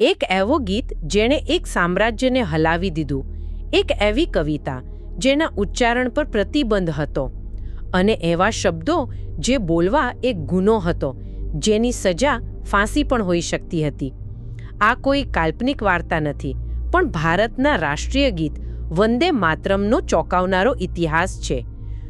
એક એવો ગીત જેણે એક સામ્રાજ્યને હલાવી દીધું, એક એવી કવિતા જેના ઉચ્ચારણ પર પ્રતિબંધ હતો અને એવા શબ્દો જે બોલવા એક ગુનો હતો, જેની સજા ફાંસી પણ હોઈ શકતી હતી. આ કોઈ કાલ્પનિક વાર્તા નથી, પણ ભારતના રાષ્ટ્રીય ગીત વંદે માતરમનો ચોંકાવનારો ઇતિહાસ છે.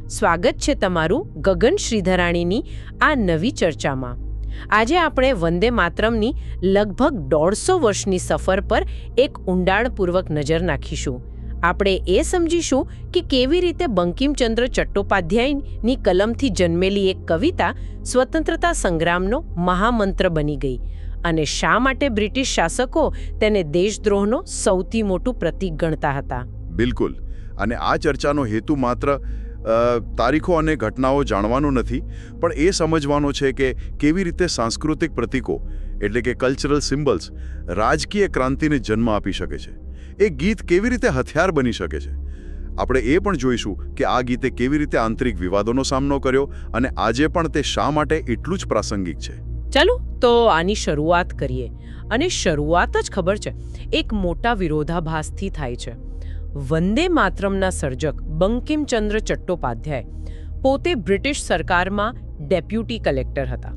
સ્વાગત છે તમારું ગગન શ્રીધરાણીની આ નવી ચર્ચામાં. આજે આપણે વંદે માતરમની લગભગ દોઢસો વર્ષની સફર પર એક ઊંડાણપૂર્વક નજર નાખીશું. આપણે એ સમજીશું કે કેવી રીતે બંકિમચંદ્ર ચટ્ટોપાધ્યાયની કલમથી જન્મેલી એક કવિતા સ્વતંત્રતા સંગ્રામનો મહામંત્ર બની ગઈ અને શા માટે બ્રિટિશ શાસકો તેને દેશદ્રોહનો સૌથી મોટું પ્રતીક ગણતા હતા. બિલકુલ. અને આ ચર્ચાનો હેતુ માત્ર તારીખો અને ઘટનાઓ જાણવાનો નથી, પણ એ સમજવાનો છે કે કેવી રીતે સાંસ્કૃતિક પ્રતીકો, એટલે કે કલ્ચરલ સિમ્બલ્સ રાજકીય ક્રાંતિને જન્મ આપી શકે છે. એ ગીત કેવી રીતે હથિયાર બની શકે છે? આપણે એ પણ જોઈશું કે આ ગીતે કેવી રીતે આંતરિક વિવાદોનો સામનો કર્યો અને આજે પણ તે શા માટે એટલું જ પ્રાસંગિક છે? ચાલો, તો આની શરૂઆત કરીએ. અને શરૂઆત જ ખબર છે, એક મોટા વિરોધાભાસથી થાય છે. વંદે માતરમના સર્જક બંકિમચંદ્ર ચટ્ટોપાધ્યાય પોતે બ્રિટિશ સરકારમાં ડેપ્યુટી કલેક્ટર હતા.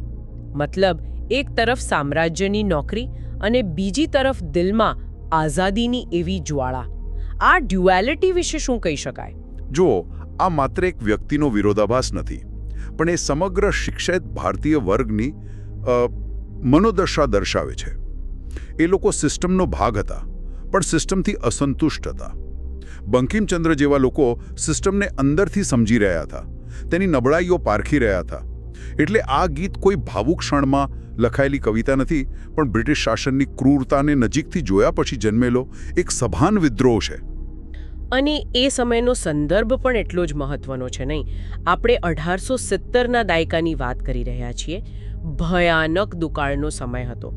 મતલબ, એક તરફ સામ્રાજ્યની નોકરી અને બીજી તરફ દિલમાં આઝાદીની એવી જ્વાળા. આ ડ્યુઆલિટી વિશે શું કહી શકાય? જુઓ, આ માત્ર એક વ્યક્તિનો વિરોધાભાસ નથી, પણ એ સમગ્ર શિક્ષિત ભારતીય વર્ગની મનોદશા દર્શાવે છે. એ લોકો સિસ્ટમનો ભાગ હતા, પણ સિસ્ટમથી અસંતુષ્ટ હતા. બંકિમચંદ્ર જેવા લોકો સિસ્ટમને અંદરથી સમજી રહ્યા હતા. તેની નબળાઈઓ પારખી રહ્યા હતા. એટલે આ ગીત કોઈ ભાવુક ક્ષણમાં લખાયેલી કવિતા નથી, પણ બ્રિટિશ શાસનની ક્રૂરતાને નજીકથી જોયા પછી જન્મેલો એક સભાન વિદ્રોહ છે. અને એ સમયનો સંદર્ભ પણ એટલો જ મહત્વનો છે નહીં. આપણે અઢારસો સિત્તરના દાયકાની વાત કરી રહ્યા છીએ. ભયાનક દુકાળનો સમય હતો.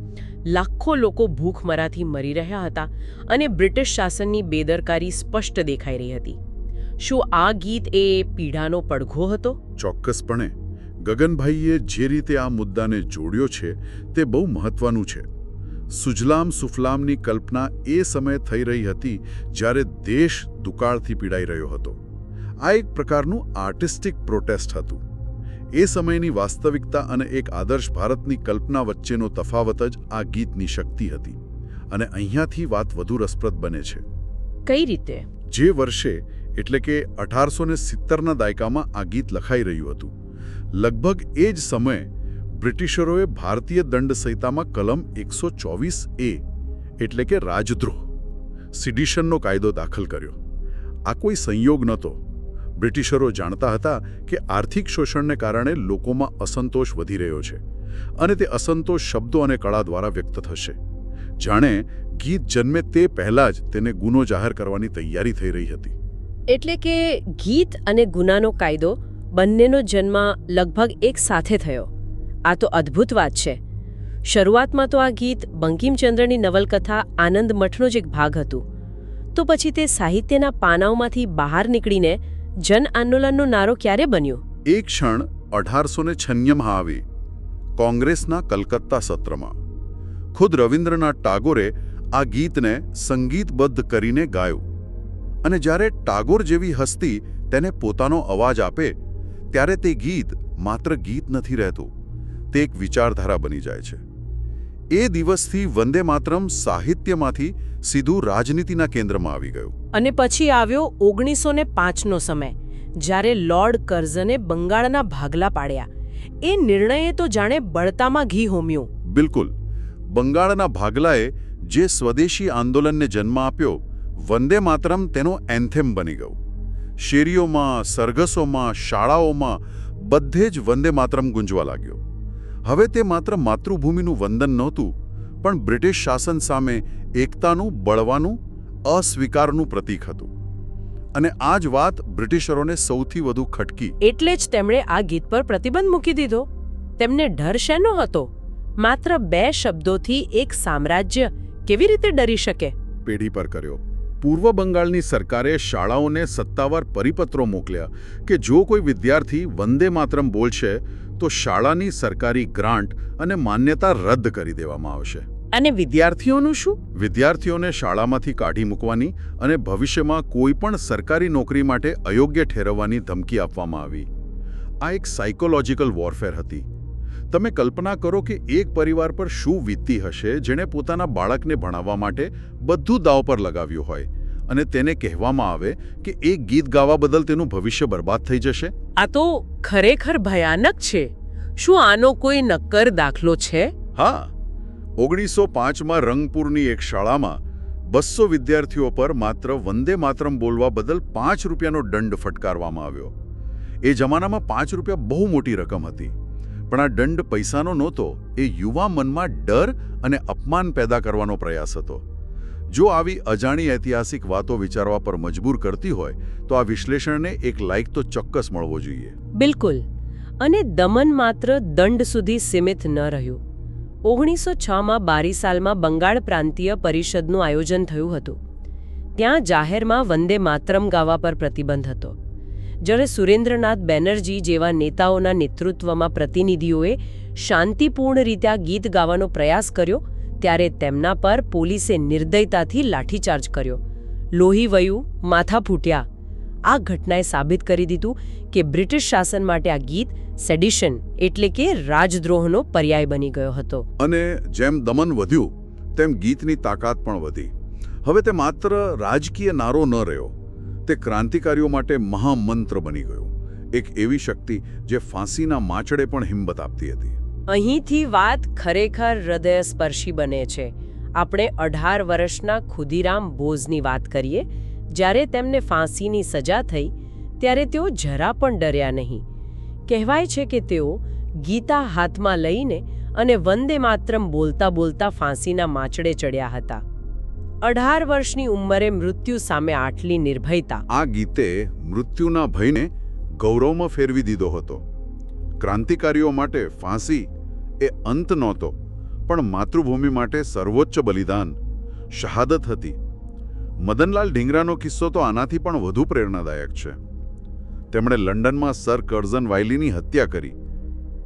લાખો લોકો ભૂખમરાથી મરી રહ્યા હતા અને બ્રિટિશ શાસનની બેદરકારી સ્પષ્ટ દેખાઈ રહી હતી. શું આ ગીત એ પીડાનો પડઘો હતો? ચોક્કસપણે. ગગનભાઈએ જે રીતે આ મુદ્દાને જોડ્યો છે, તે બહુ મહત્વનું છે. સુજલામ સુફલામની કલ્પના એ સમયે થઈ રહી હતી, જ્યારે દેશ દુકાળથી પીડાઈ રહ્યો હતો. આ એક પ્રકારનું આર્ટિસ્ટિક પ્રોટેસ્ટ હતું. એ સમયની વાસ્તવિકતા અને એક આદર્શ ભારતની કલ્પના વચ્ચેનો તફાવત જ આ ગીતની શક્તિ હતી અને અહીંયાથી વાત વધુ રસપ્રદ બને છે. કઈ રીતે? જે વર્ષે એટલે કે અઢારસો ને સિત્તરના દાયકામાં આ ગીત લખાઈ રહ્યું હતું. લગભગ એ જ સમયે બ્રિટિશરોએ ભારતીય દંડ સંહિતામાં કલમ એકસો ચોવીસ એ એટલે કે રાજદ્રોહ સિડિશનનો કાયદો દાખલ કર્યો. આ કોઈ સંયોગ નહોતો. બ્રિટિશરો જાણતા હતા કે આર્થિક શોષણને કારણે લોકોમાં અસંતોષ વધી રહ્યો છે અને તે અસંતોષ શબ્દો અને કળા દ્વારા વ્યક્ત થશે. જાણે ગીત જન્મે તે પહેલાં જ તેને ગુનો જાહેર કરવાની તૈયારી થઈ રહી હતી. એટલે કે ગીત અને ગુનાનો કાયદો બંનેનો જન્મ લગભગ એક સાથે થયો. આ તો અદ્ભુત વાત છે. શરૂઆતમાં તો આ ગીત બંકિમચંદ્રની નવલકથા આનંદ મઠનો જ એક ભાગ હતું. તો પછી તે સાહિત્યના પાનાઓમાંથી બહાર નીકળીને જન આંદોલનનો નારો ક્યારે બન્યો? એક ક્ષણ અઢારસો ને છન્યમાં આવી કોંગ્રેસના કલકત્તા સત્રમાં. ખુદ રવિન્દ્રનાથ ટાગોરે આ ગીતને સંગીતબદ્ધ કરીને ગાયું. અને જ્યારે ટાગોર જેવી હસ્તી તેને પોતાનો અવાજ આપે, ત્યારે તે ગીત માત્ર ગીત નથી રહેતું, તે એક વિચારધારા બની જાય છે. એ દિવસથી વંદે માતરમ સાહિત્યમાંથી સીધું રાજનીતિના કેન્દ્રમાં આવી ગયું. અને પછી આવ્યો ઓગણીસો ને પાંચનો સમય, જ્યારે લોર્ડ કર્ઝને બંગાળના ભાગલા પાડ્યા. એ નિર્ણયે તો જાણે બળતામાં ઘી હોમ્યું. બિલકુલ. બંગાળના ભાગલાએ જે સ્વદેશી આંદોલનને જન્મ આપ્યો, વંદે માતરમ તેનો એન્થેમ બની ગયું. શેરીઓમાં, સરઘસોમાં, શાળાઓમાં બધે જ વંદે માતરમ ગુંજવા લાગ્યો. હવે તે માત્ર માતૃભૂમિનું વંદન નહોતું, પણ બ્રિટિશ શાસન સામે એકતાનું, બળવાનું અસ્વીકારનું પ્રતીક હતું. અને આ જ વાત બ્રિટિશરોને સૌથી વધુ ખટકી. એટલે જ તેમણે આ ગીત પર પ્રતિબંધ મૂકી દીધો. તેમને ડર શેનો હતો? માત્ર બે શબ્દોથી એક સામ્રાજ્ય કેવી રીતે ડરી શકે? પેઢી પર કર્યો. પૂર્વ બંગાળની સરકારે શાળાઓને સત્તાવાર પરિપત્રો મોકલ્યા કે જો કોઈ વિદ્યાર્થી વંદે માતરમ બોલશે તો શાળાની સરકારી ગ્રાન્ટ અને માન્યતા રદ કરી દેવામાં આવશે. અને વિદ્યાર્થીઓનું શું? વિદ્યાર્થીઓને શાળામાંથી કાઢી મૂકવાની અને ભવિષ્યમાં કોઈ પણ સરકારી નોકરી માટે અયોગ્ય ઠેરવવાની ધમકી આપવામાં આવી. આ એક સાયકોલોજીકલ વોરફેર હતી. તમે કલ્પના કરો કે એક પરિવાર પર શું વીતતી હશે જેણે પોતાના બાળકને ભણાવવા માટે બધું દાવ પર લગાવ્યું હોય અને તેને કહેવામાં આવે કે એક ગીત ગાવા બદલ તેનું ભવિષ્ય બરબાદ થઈ જશે? આ તો ખરેખર ભયાનક છે. શું આનો કોઈ નક્કર દાખલો છે? હા ઓગણીસો પાંચમાં રંગપુરની એક શાળામાં બસો વિદ્યાર્થીઓ પર માત્ર વંદે માતરમ બોલવા બદલ પાંચ રૂપિયાનો દંડ ફટકારવામાં આવ્યો. એ જમાનામાં પાંચ રૂપિયા બહુ મોટી રકમ હતી. પણ આ દંડ પૈસાનો નહોતો, એ યુવા મનમાં ડર અને અપમાન પેદા કરવાનો પ્રયાસ હતો. જો આવી અજાણી ઐતિહાસિક વાતો વિચારવા પર મજબૂર કરતી હોય, તો આ વિશ્લેષણને એક લાઇક તો ચોક્કસ મળવો જોઈએ. બિલકુલ. અને દમન માત્ર દંડ સુધી સીમિત ન રહ્યું. ઓગણીસો છમાં બારીસાલમાં બંગાળ પ્રાંતીય પરિષદનું આયોજન થયું હતું. ત્યાં જાહેરમાં વંદે માતરમ ગાવા પર પ્રતિબંધ હતો. જ્યારે સુરેન્દ્રનાથ બેનર્જી જેવા નેતાઓના નેતૃત્વમાં પ્રતિનિધિઓએ શાંતિપૂર્ણ રીતે આ ગીત ગાવાનો પ્રયાસ કર્યો, ત્યારે તેમના પર પોલીસે નિર્દયતાથી લાઠીચાર્જ કર્યો. લોહી વયું, માથા ફૂટ્યા. આ ઘટનાએ સાબિત કરી દીધું કે બ્રિટિશ શાસન માટે આ ગીત સેડિશન એટલે કે રાજદ્રોહનો પર્યાય બની ગયો હતો. અને જેમ દમન વધ્યું તેમ ગીતની તાકાત પણ વધી. હવે તે માત્ર રાજકીય નારો ન રહ્યો તે ક્રાંતિકારીઓ માટે મહામંત્ર બની ગયો. એક એવી શક્તિ જે ફાંસીના માછડે પણ હિંમત આપતી હતી. અહીંથી વાત ખરેખર હૃદયસ્પર્શી બને છે. આપણે અઢાર વર્ષના ખુદીરામ બોઝની વાત કરીએ. જ્યારે તેમને ફાંસીની સજા થઈ ત્યારે તેઓ જરા પણ ડર્યા નહીં. કહેવાય છે કે તેઓ ગીતા હાથમાં લઈને અને વંદે માત્રમ બોલતા બોલતા ફાંસીના માચડે ચડ્યા હતા. અઢાર વર્ષની ઉંમરે મૃત્યુ સામે આટલી નિર્ભયતા. આ ગીતે મૃત્યુના ભયને ગૌરવમાં ફેરવી દીધો હતો. ક્રાંતિકારીઓ માટે ફાંસી એ અંત નહોતો, પણ માતૃભૂમિ માટે સર્વોચ્ચ બલિદાન, શહાદત હતી. મદનલાલ ઢીંગરાનો કિસ્સો તો આનાથી પણ વધુ પ્રેરણાદાયક છે. તેમણે લંડનમાં સર કર્ઝન વાયલીની હત્યા કરી.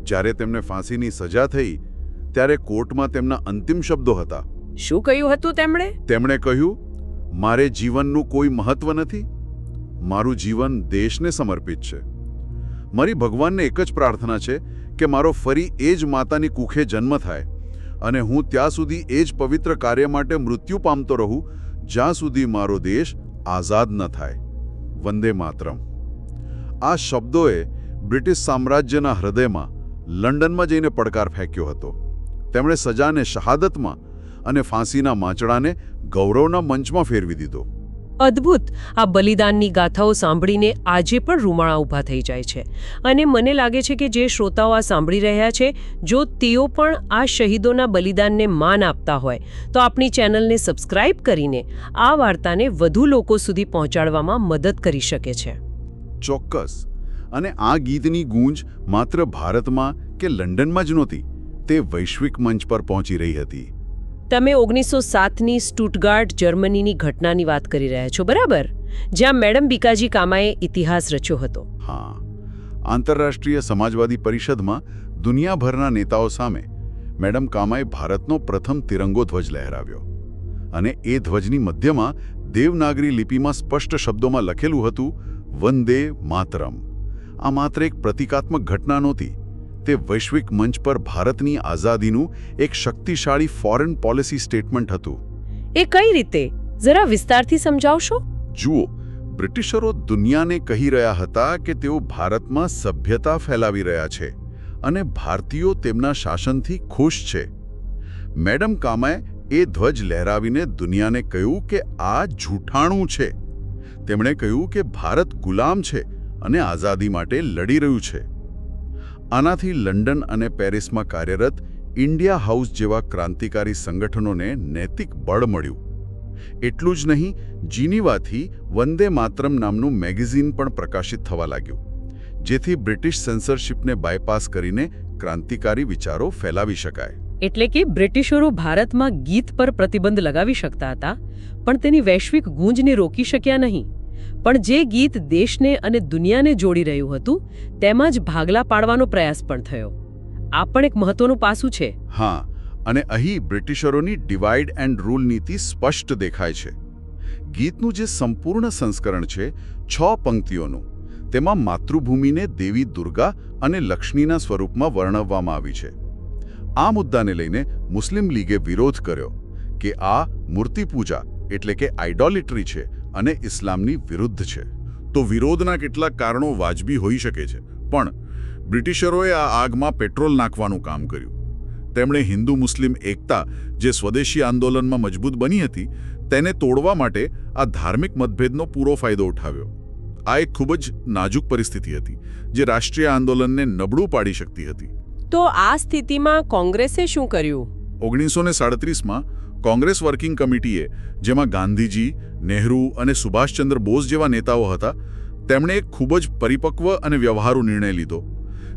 જ્યારે તેમને ફાંસીની સજા થઈ ત્યારે કોર્ટમાં તેમના અંતિમ શબ્દો હતા. શું કહ્યું હતું તેમણે? તેમણે કહ્યું મારે જીવનનું કોઈ મહત્વ નથી. મારું જીવન દેશને સમર્પિત છે. મારી ભગવાનને એક જ પ્રાર્થના છે કે મારો ફરી એ જ માતાની કુખે જન્મ થાય અને હું ત્યાં સુધી એ જ પવિત્ર કાર્ય માટે મૃત્યુ પામતો રહું જ્યાં સુધી મારો દેશ આઝાદ ન થાય. વંદે માતરમ. આ શબ્દોએ બ્રિટિશ સામ્રાજ્યના હૃદયમાં લંડનમાં જઈને પડકાર ફેંક્યો હતો. તેમણે સજાને શહાદતમાં અને ફાંસીના માંચડાને ગૌરવના મંચમાં ફેરવી દીધો. અદ્ભુત! આ બલિદાનની ગાથાઓ સાંભળીને આજે પણ રૂમાળા ઊભા થઈ જાય છે. અને મને લાગે છે કે જે શ્રોતાઓ આ સાંભળી રહ્યા છે, જો તેઓ પણ આ શહીદોના બલિદાનને માન આપતા હોય, તો આપણી ચેનલને સબસ્ક્રાઇબ કરીને આ વાર્તાને વધુ લોકો સુધી પહોંચાડવામાં મદદ કરી શકે છે. ચોક્કસ. અને આ ગીતની ગૂંજ માત્ર ભારતમાં કે લંડનમાં જ નહોતી તે વૈશ્વિક મંચ પર પહોંચી રહી હતી. તમે ઓગણીસો સાતની સ્ટુટગાર્ડ જર્મનીની ઘટનાની વાત કરી રહ્યા છો બરાબર? જ્યાં મેડમ બીકાજી કામાએ ઇતિહાસ રચ્યો હતો. હા. આંતરરાષ્ટ્રીય સમાજવાદી પરિષદમાં દુનિયાભરના નેતાઓ સામે મેડમ કામાએ ભારતનો પ્રથમ તિરંગો ધ્વજ લહેરાવ્યો. અને એ ધ્વજની મધ્યમાં દેવનાગરી લિપિમાં સ્પષ્ટ શબ્દોમાં લખેલું હતું વંદે માતરમ. આ માત્ર એક પ્રતિકાત્મક ઘટના નહોતી. તે વૈશ્વિક મંચ પર ભારતની આઝાદીનું એક શક્તિશાળી ફોરેન પોલિસી સ્ટેટમેન્ટ હતું. એ કઈ રીતે? જરા વિસ્તારથી સમજાવશો? જુઓ બ્રિટિશરો દુનિયાને કહી રહ્યા હતા કે તેઓ ભારતમાં સભ્યતા ફેલાવી રહ્યા છે અને ભારતીયો તેમના શાસનથી ખુશ છે. મેડમ કામાએ એ ધ્વજ લહેરાવીને દુનિયાને કહ્યું કે આ જૂઠાણું છે. તેમણે કહ્યું કે ભારત ગુલામ છે અને આઝાદી માટે લડી રહ્યું છે. આનાથી લંડન અને પેરિસમાં કાર્યરત ઇન્ડિયા હાઉસ જેવા ક્રાંતિકારી સંગઠનોને નૈતિક બળ મળ્યું. એટલું જ નહીં, જીનીવાથી વંદે માતરમ નામનું મેગેઝિન પણ પ્રકાશિત થવા લાગ્યું, જેથી બ્રિટિશ સેન્સરશિપને બાયપાસ કરીને ક્રાંતિકારી વિચારો ફેલાવી શકાય. એટલે કે બ્રિટિશરો ભારતમાં ગીત પર પ્રતિબંધ લગાવી શકતા હતા, પણ તેની વૈશ્વિક ગૂંજને રોકી શક્યા નહીં. પણ જે ગીત દેશને અને દુનિયાને જોડી રહ્યું હતું, તેમાં જ ભાગલા પાડવાનો પ્રયાસ પણ થયો. આ પણ એક મહત્વનું પાસું છે. હા, અને અહીં બ્રિટિશરોની ડિવાઇડ એન્ડ રૂલ નીતિ સ્પષ્ટ દેખાય છે. ગીતનું જે સંપૂર્ણ સંસ્કરણ છે, છ પંક્તિઓનું, તેમાં માતૃભૂમિને દેવી દુર્ગા અને લક્ષ્મીના સ્વરૂપમાં વર્ણવવામાં આવી છે. આ મુદ્દાને લઈને મુસ્લિમ લીગે વિરોધ કર્યો કે આ મૂર્તિપૂજા, એટલે કે આઇડોલિટરી છે અને ઇસ્લામની વિરુદ્ધ છે. તો વિરોધના કેટલાક કારણો વાજબી હોઈ શકે છે. પણ બ્રિટિશરોએ આ આગમાં પેટ્રોલ નાખવાનું કામ કર્યું. તેમણે હિન્દુ મુસ્લિમ એકતા જે સ્વદેશી આંદોલનમાં મજબૂત બની હતી તેને તોડવા માટે આ ધાર્મિક મતભેદનો પૂરો ફાયદો ઉઠાવ્યો. આ એક ખૂબ જ નાજુક પરિસ્થિતિ હતી જે રાષ્ટ્રીય આંદોલનને નબળું પાડી શકતી હતી. તો આ સ્થિતિમાં કોંગ્રેસે શું કર્યું? ઓગણીસો ને સાડત્રીસમાં કોંગ્રેસ વર્કિંગ કમિટીએ જેમાં ગાંધીજી નેહરુ અને સુભાષચંદ્ર બોઝ જેવા નેતાઓ હતા તેમણે એક ખૂબ જ પરિપક્વ અને વ્યવહારુ નિર્ણય લીધો.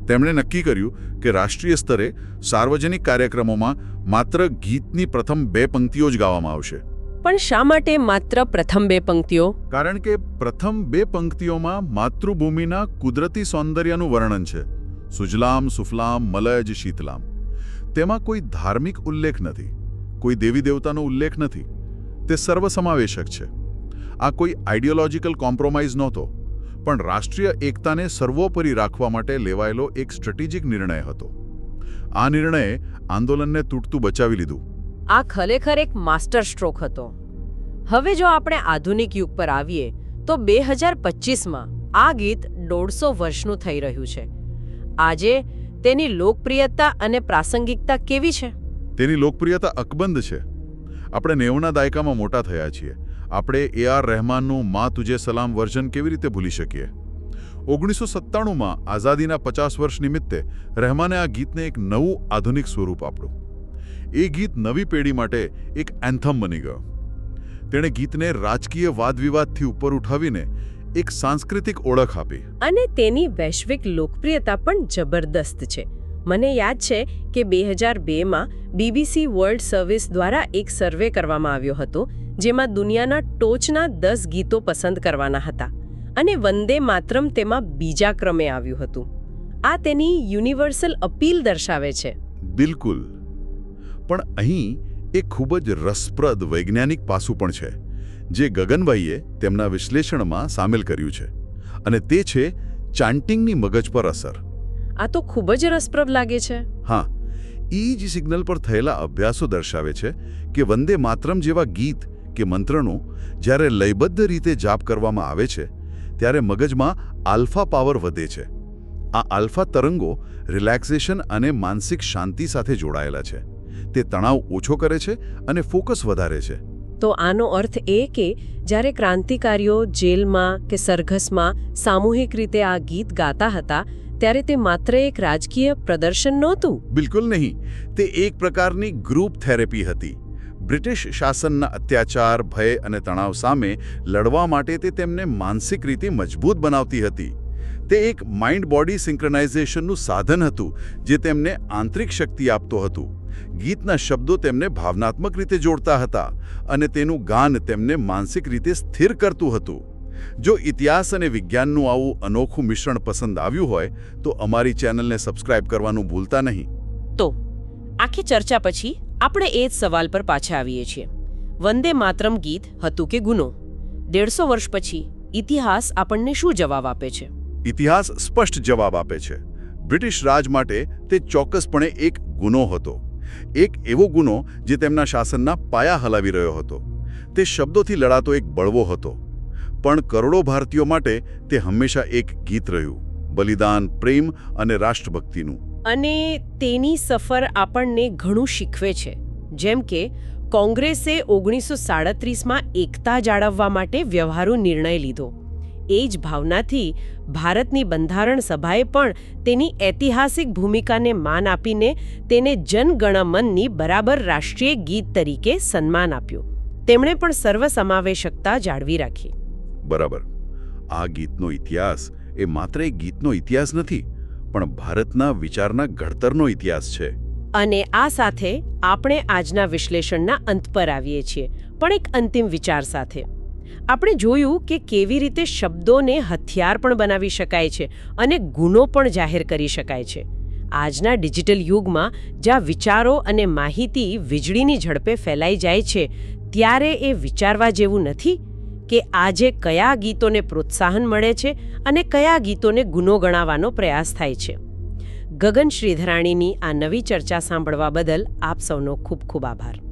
તેમણે નક્કી કર્યું કે રાષ્ટ્રીય સ્તરે સાર્વજનિક કાર્યક્રમોમાં માત્ર ગીતની પ્રથમ બે પંક્તિઓ જ ગાવામાં આવશે. પણ શા માટે માત્ર પ્રથમ બે પંક્તિઓ? કારણ કે પ્રથમ બે પંક્તિઓમાં માતૃભૂમિના કુદરતી સૌંદર્યનું વર્ણન છે. સુજલામ સુફલામ મલયજ શીતલામ. તેમાં કોઈ ધાર્મિક ઉલ્લેખ નથી. કોઈ દેવી દેવતાનો ઉલ્લેખ નથી. તે સર્વસમાવેશક છે. આ કોઈ આઈડિયોલોજીકલ કોમ્પ્રોમાઇઝ નહોતો, પણ રાષ્ટ્રીય એકતાને સર્વોપરી રાખવા માટે લેવાયેલો એક સ્ટ્રેટેજિક નિર્ણય હતો. આ નિર્ણયે આંદોલનને તૂટતું બચાવી લીધું. આ ખરેખર એક માસ્ટર સ્ટ્રોક હતો. હવે જો આપણે આધુનિક યુગ પર આવીએ, તો બે હજાર પચીસમાં આ ગીત દોઢસો વર્ષનું થઈ રહ્યું છે. આજે તેની લોકપ્રિયતા અને પ્રાસંગિકતા કેવી છે? તેની લોકપ્રિયતા અકબંધ છે. આપણે નેવના દાયકામાં મોટા થયા છીએ. આપણે એ આર રહેમાનનું મા તુજે સલામ વર્ઝન કેવી રીતે ભૂલી શકીએ? ઓગણીસો સત્તાણુંમાં આઝાદીના પચાસ વર્ષ નિમિત્તે રહેમાને આ ગીતને એક નવું આધુનિક સ્વરૂપ આપ્યું. એ ગીત નવી પેઢી માટે એક એન્થમ બની ગયો. તેણે ગીતને રાજકીય વાદવિવાદથી ઉપર ઉઠાવીને એક સાંસ્કૃતિક ઓળખ આપી. અને તેની વૈશ્વિક લોકપ્રિયતા પણ જબરદસ્ત છે. મને યાદ છે કે બે હજાર બેમાં બીબીસી વર્લ્ડ સર્વિસ દ્વારા એક સર્વે કરવામાં આવ્યો હતો, જેમાં દુનિયાના ટોચના દસ ગીતો પસંદ કરવાના હતા અને વંદે માતરમ તેમાં બીજા ક્રમે આવ્યું હતું. આ તેની યુનિવર્સલ અપીલ દર્શાવે છે. બિલકુલ. પણ અહીં એક ખૂબ જ રસપ્રદ વૈજ્ઞાનિક પાસું પણ છે, જે ગગનભાઈએ તેમના વિશ્લેષણમાં સામેલ કર્યું છે. અને તે છે ચાન્ટિંગની મગજ પર અસર. આ તો ખૂબ જ રસપ્રદ લાગે છે. હા ઈજી સિગ્નલ પર થયેલા અભ્યાસો દર્શાવે છે કે વંદે માતરમ જેવા ગીત કે મંત્રનો જ્યારે લયબદ્ધ રીતે જાપ કરવામાં આવે છે ત્યારે મગજમાં આલ્ફા પાવર વધે છે. આ આલ્ફા તરંગો રિલેક્સેશન અને માનસિક શાંતિ સાથે જોડાયેલા છે. તે તણાવ ઓછો કરે છે અને ફોકસ વધારે છે. તો આનો અર્થ એ કે જ્યારે ક્રાંતિકારીઓ જેલમાં કે સરઘસમાં સામૂહિક રીતે આ ગીત ગાતા હતા ત્યારે તે માત્ર એક રાજકીય પ્રદર્શન નહોતું. બિલકુલ નહીં. તે એક પ્રકારની ગ્રુપ થેરેપી હતી. બ્રિટિશ શાસનના અત્યાચાર, ભય અને તણાવ સામે લડવા માટે તે તેમને માનસિક રીતે મજબૂત બનાવતી હતી. તે એક માઇન્ડ બોડી સિંક્રનાઇઝેશનનું સાધન હતું, જે તેમને આંતરિક શક્તિ આપતો હતું. ગીતના શબ્દો તેમને ભાવનાત્મક રીતે જોડતા હતા અને તેનું ગાન તેમને માનસિક રીતે સ્થિર કરતું હતું. જો ઇતિહાસ અને વિજ્ઞાનનું આવું અનોખું મિશ્રણ પસંદ આવ્યું હોય તો અમારી ચેનલને સબસ્ક્રાઇબ કરવાનું ભૂલતા નહીં. તો આખી ચર્ચા પછી આપણે એ જ સવાલ પર પાછા આવીએ છીએ. વંદે માતરમ ગીત હતું કે ગુનો? દેડસો વર્ષ પછી ઇતિહાસ આપણને શું જવાબ આપે છે? ઇતિહાસ સ્પષ્ટ જવાબ આપે છે. બ્રિટિશ રાજ માટે તે ચોક્કસપણે એક ગુનો હતો. એક એવો ગુનો જે તેમના શાસનના પાયા હલાવી રહ્યો હતો. તે શબ્દોથી લડાતો એક બળવો હતો. પણ કરોડો ભારતીયો માટે તે હંમેશા એક ગીત રહ્યું, બલિદાન, પ્રેમ અને રાષ્ટ્રભક્તિનું. અને તેની સફર આપણને ઘણું શીખવે છે, જેમ કે કોંગ્રેસે ઓગણીસો સાડત્રીસમાં એકતા જાળવવા માટે વ્યવહારુ નિર્ણય લીધો. એ જ ભાવનાથી ભારતની બંધારણ સભાએ પણ તેની ઐતિહાસિક ભૂમિકાને માન આપીને તેને જનગણમનની બરાબર રાષ્ટ્રીય ગીત તરીકે સન્માન આપ્યું. તેમણે પણ સર્વસમાવેશકતા જાળવી રાખી. બરાબર. આ ગીતનો ઇતિહાસ એ માત્ર એક ગીતનો ઇતિહાસ નથી, પણ ભારતના વિચારના ઘડતરનો ઇતિહાસ છે. અને આ સાથે આપણે આજના વિશ્લેષણના અંત પર આવીએ છીએ, પણ એક અંતિમ વિચાર સાથે. આપણે જોયું કે કેવી રીતે શબ્દોને હથિયાર પણ બનાવી શકાય છે અને ગુનો પણ જાહેર કરી શકાય છે. આજના ડિજિટલ યુગમાં જ્યાં વિચારો અને માહિતી વીજળીની ઝડપે ફેલાઈ જાય છે, ત્યારે એ વિચારવા જેવું નથી? કે આજે કયા ગીતોને પ્રોત્સાહન મળે છે અને કયા ગીતોને ગુનો ગણાવવાનો પ્રયાસ થાય છે. ગગન શ્રીધરાણીની આ નવી ચર્ચા સાંભળવા બદલ આપ સૌનો ખૂબ ખૂબ આભાર.